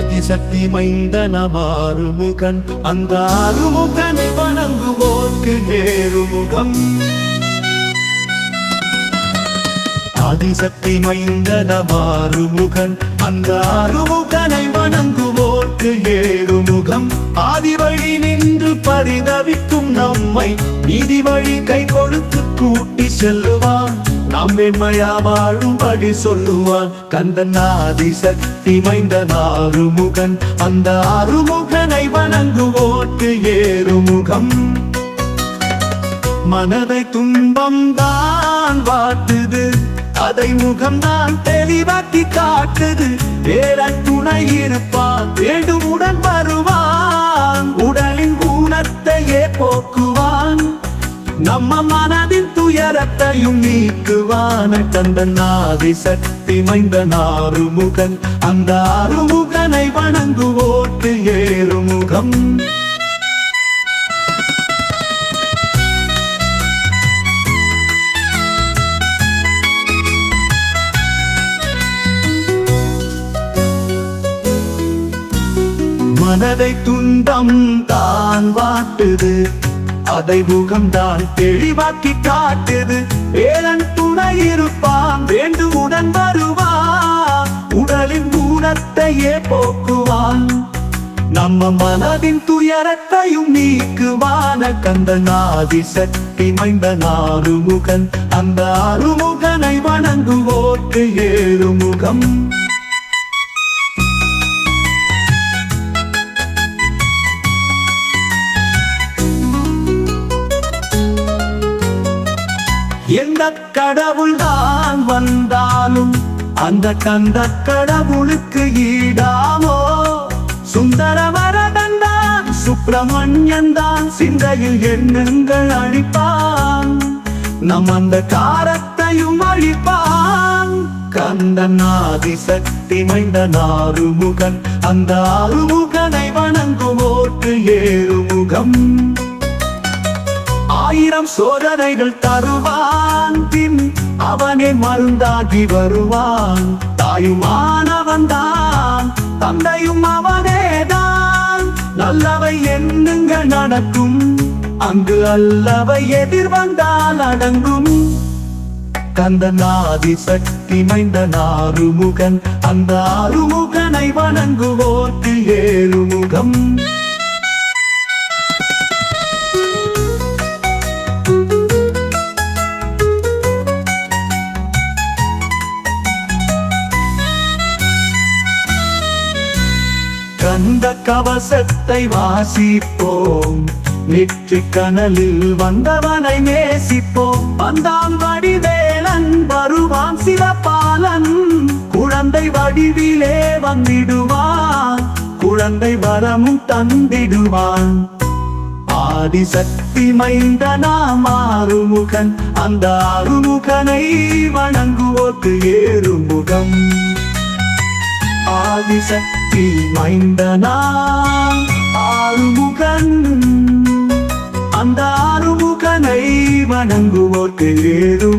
ஆதிசக்தி மைந்தனமாறுமுகன் அந்த ஆறுமுகனை வணங்குவோர்க்கு நேருமுகம். ஆதிசக்தி மைந்தனமாறுமுகன் அந்த ஆறுமுகனை வணங்குவோர்க்கு ஏறுமுகம் ஆதி வழி நின்று பரிதவிக்கும் நம்மை நீதி வழி கை கொடுத்து கூட்டி செல்லுவான். நாம் வாழும்படி சொல்லுவான். கந்தன் ஆதிசக்தி மைந்தன் ஆறுமுகன் அந்த ஆறுமுகனை வணங்குவோர்க்கு ஏறுமுகம். மனதை துன்பம் தான் வாட்டுது. அதை முகம்தான் தெளிவாக்கி காட்டுது. வேறன் துணை இருப்பான் வேண்டுமுடன் வருவான். உடலின் ஊனத்தையே போக்குவான். நம்ம மனதின் துயரத்தையும் நீக்குவான கந்தன் ஆதி சக்தி மைந்தன் ஆறுமுகன் அந்த ஆறுமுகனை வணங்குவோர்க்கு ஏறுமுகம். மனதை துன்பம் தான் வாட்டுது. அதை முகம்தான் தெளிவாக்கி காட்டுது. வேலன் துணை இருப்பான் வேண்டுமுடன் வருவான். உடலின் ஊனத்தையே போக்குவான். நம்ம மனதின் துயரத்தையும் நீக்குவான. கந்த நாதி சக்தி மைந்த நாறுமுகன் அந்த அருமுகனை வணங்குவோர்க்கு ஏறுமுகம். முகம் எந்த கடவுள் தான் வந்தாலும் அந்த கந்த கடவுளுக்கு ஈடாமோ சுந்தரவரதன் தான் சுப்பிரமணியன் தான் சிந்தையில் எண்ணங்கள் அழிப்பான். நம் அந்த காரத்தையும் அழிப்பான். கந்தன் ஆதி சக்தி மைந்த நாறுமுகன் அந்த ஆறுமுகனை வணங்குவோர்க்கு ஏறுமுகம். ஆயிரம் சோதனைகள் தருவான். பின் அவனே மருந்தாகி வருவான். தாயுமானவன் தான். தந்தையும் அவனேதான் நல்லவை எண்ணுங்கள் நடக்கும்? அங்கு அல்லவை எதிர்வந்தால் அடங்கும். கந்தநாதி சக்தி மைந்த நாறுமுகன். அந்த ஆறுமுகனை வணங்குவோர்க்கு ஏறுமுகம். கந்த கவசத்தை வாசிப்போம். நெற்றி கனலில் வந்தவனை நேசிப்போம். வந்தான் வடிவேலன் வருவான் சிவபாலன். குழந்தை வடிவிலே வந்திடுவான். குழந்தை வரமும் தந்திடுவான். ஆதிசக்தி மைந்தனாம் ஆறுமுகன் அந்த ஆறுமுகனை வணங்குவோக்கு ஏறுமுகம். ஆதிசக்தி மைந்தனா? ஆறுமுகன். அந்த ஆறுமுகனை வணங்குவோர்க்கு ஏறுமுகம்